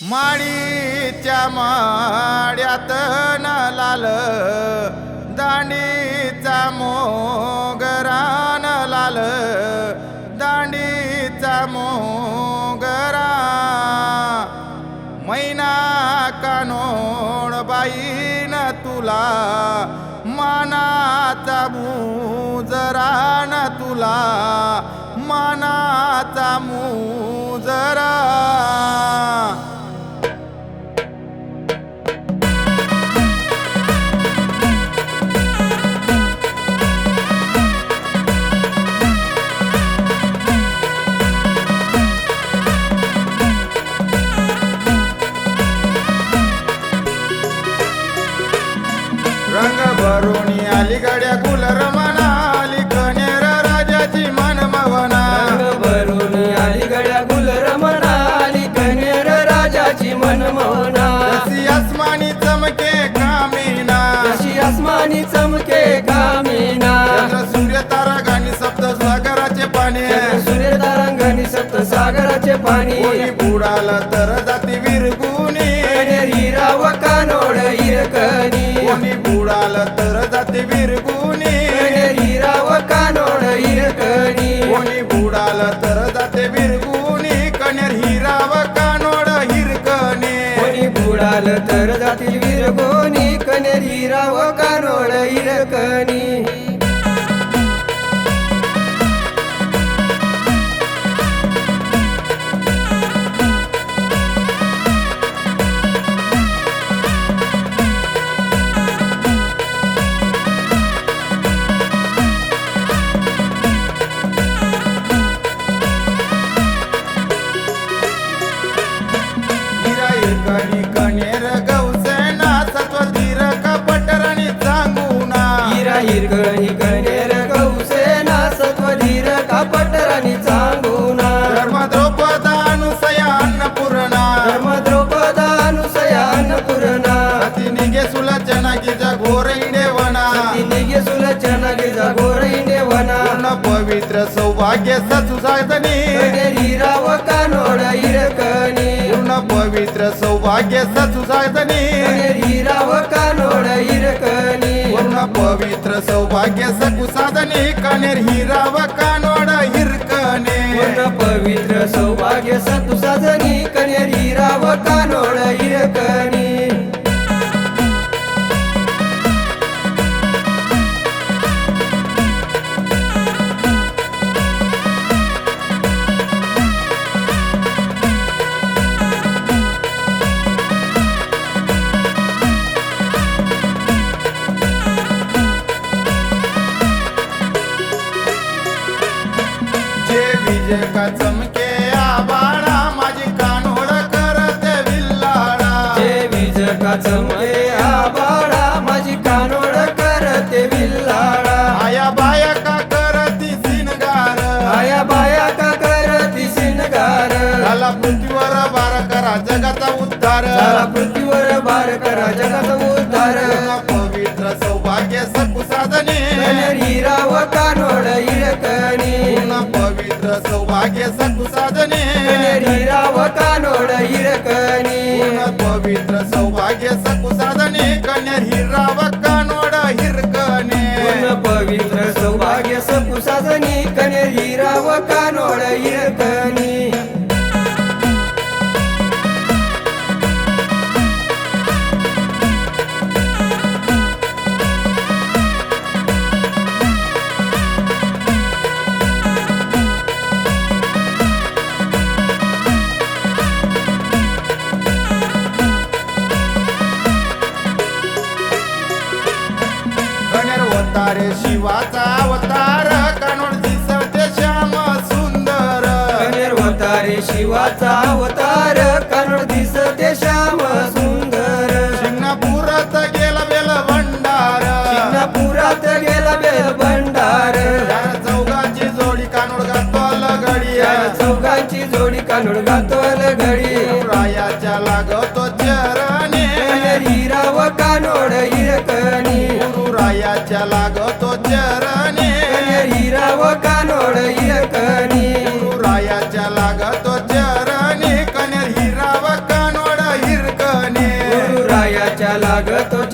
माळीच्या माड्यात न लाल दांडीचा मोगरान लाल दांडीचा मोगरा मैना कानोड बाईन तुला मानाचा मुजरान तुला मानाचा मू बुडाला तर जाती विरगुनी. कानोड हिरकणी कोणी बुडाला तर जाती विरगुनी. हिराव कानोड हिरकणी कोणी बुडाला तर जाते विरगुनी. कनेर हिराव कानोड हिरकणे. कोणी बुडाल तर जातील विरगोनी. कन्हेर हिराव कानोड हिरकणी पवित्र सौभाग्य सचुसाधनी कनेर हिराव कानोड हिरकणी. पूर्ण पवित्र सौभाग्य सचुसाधनी कनेर हिराव कानोड हिरकणी. पूर्ण पवित्र सौभाग्य सकुसाधनी कनेर हिराव कानोड हिरकणे. पूर्ण पवित्र सौभाग्य सतु साधनी कनेर हिराव कानोड हिरकणी. जे विजय का चमके आबाळा माझी कानोड करते विल्लाळा बीज का चमके आबाळा माझी कानोड करते विल्लाळा आया बाया का करती सिनगार? आया बाया का करती सिनगार? झाला पृथ्वीवर बार करा जगाचा उद्धार. झाला पृथ्वीवर बार करा जगात उद्धार. पवित्र सौभाग्य सकुसाधनी कनेर हिराव कानोड हिरकणी. पवित्र सौभाग्य सकुसाधनी कनेर हिराव कानोड हिरकणी पूर्ण पवित्र सौभाग्य सकुसाधनी कन्या हिराव कानोड अवतारे शिवाचा अवतार. कानोड दिसते श्याम सुंदर. अवतारे शिवाचा अवतार. कानोड दिसते श्याम सुंदर. शिंगणापुरात गेला बेल भंडार. शिंगणापुरात गेला बेल भंडार. चौघाची जोडी कानोड घातो लगडिया या चौघांची जोडी कानोड घातोल तुझ्या लागतो चरणी. हिराव कानोड हिरकणी रायाच्या लागतो चरणी. कन्या हिराव कानोड हिरकणी रायाच्या लागतो